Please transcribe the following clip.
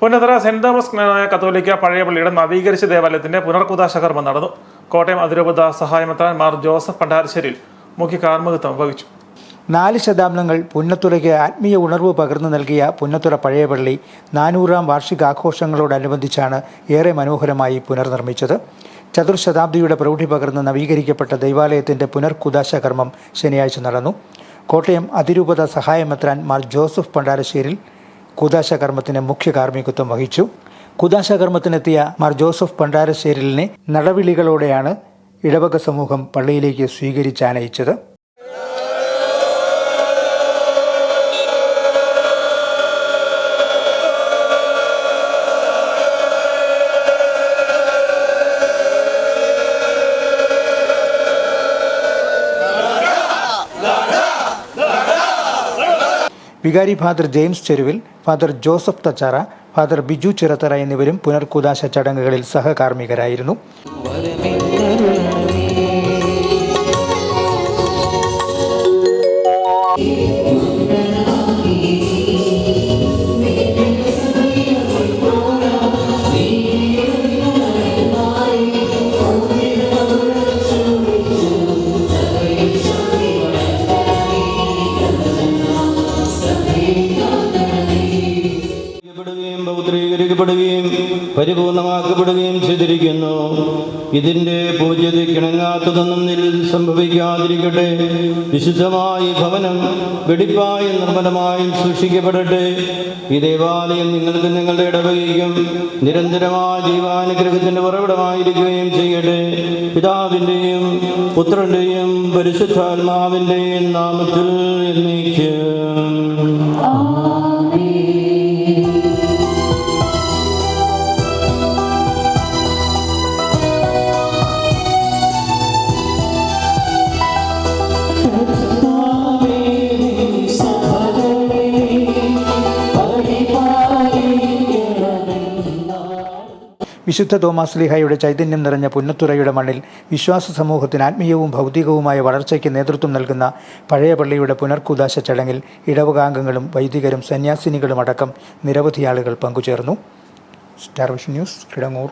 പുന്നതറ saint Thomas കത്തോലിക്ക പഴയ പള്ളിയുടെ നവീകരിച്ച ദേവാലയത്തിന്റെ പുനർകുദാശ കർമ്മം നടന്നു. കോട്ടയം അതിരൂപത സഹായമെത്താൻ മാർ ജോസഫ് പണ്ടാരശ്ശേരിൽ മുഖ്യ കാർമ്മികത്വം വഹിച്ചു. നാല് ശതാബ്ദങ്ങൾ പുന്നത്തുറയ്ക്ക് ആത്മീയ ഉണർവ് പകർന്നു നൽകിയ പുന്നത്തുറ പഴയ പള്ളി നാനൂറാം വാർഷികാഘോഷങ്ങളോടനുബന്ധിച്ചാണ് ഏറെ മനോഹരമായി പുനർനിർമ്മിച്ചത്. ചതുർശതാബ്ദിയുടെ പ്രൗഢി പകർന്ന് നവീകരിക്കപ്പെട്ട ദൈവാലയത്തിന്റെ പുനർകുദാശ കർമ്മം ശനിയാഴ്ച നടന്നു. കോട്ടയം അതിരൂപത സഹായമെത്രാൻ മാർ ജോസഫ് പണ്ടാരശ്ശേരിൽ കുദാശ കർമ്മത്തിന് മുഖ്യ കാർമ്മികത്വം വഹിച്ചു. കുദാശ കർമ്മത്തിനെത്തിയ മാർ ജോസഫ് പണ്ടാരശ്ശേരിലിനെ നടവിളികളോടെയാണ് ഇടവക സമൂഹം പള്ളിയിലേക്ക് സ്വീകരിച്ചാനയിച്ചത് വികാരി father James Cheruvil father Joseph Thachara father Biju Chirathara എന്നിവരും പുനർകുദാശ ചടങ്ങുകളിൽ സഹകാർമ്മികരായിരുന്നു. പ്പെടുകയും പൗത്രീകരിക്കപ്പെടുകയും പരിപൂർണമാക്കപ്പെടുകയും ചെയ്തിരിക്കുന്നു. ഇതിന്റെ പൂജ്യതയ്ക്കിണങ്ങാത്തതൊന്നും നിൽ സംഭവിക്കാതിരിക്കട്ടെ. വിശുദ്ധമായി ഭവനം വെടിപ്പായും നിർമ്മലമായും സൂക്ഷിക്കപ്പെടട്ടെ. ഈ ദേവാലയം നിങ്ങൾക്ക് നിങ്ങളുടെ ഇടവകയും നിരന്തരമായ ജീവാനുഗ്രഹത്തിന്റെ ഉറവിടമായിരിക്കുകയും ചെയ്യട്ടെ. പിതാവിന്റെയും പുത്രന്റെയും പരിശുദ്ധാത്മാവിന്റെയും നാമത്തിൽ എന്നേക്കും. വിശുദ്ധ തോമാസ് ലിഹായുടെ ചൈതന്യം നിറഞ്ഞ പുന്നത്തുറയുടെ മണ്ണിൽ വിശ്വാസ സമൂഹത്തിന് ആത്മീയവും ഭൗതികവുമായ വളർച്ചയ്ക്ക് നേതൃത്വം നൽകുന്ന പഴയ പള്ളിയുടെ പുനർക്കുദാശ ചടങ്ങിൽ ഇടവകാംഗങ്ങളും വൈദികരും സന്യാസിനികളും അടക്കം നിരവധി ആളുകൾ പങ്കുചേർന്നു. Star Vision News Kidangoor.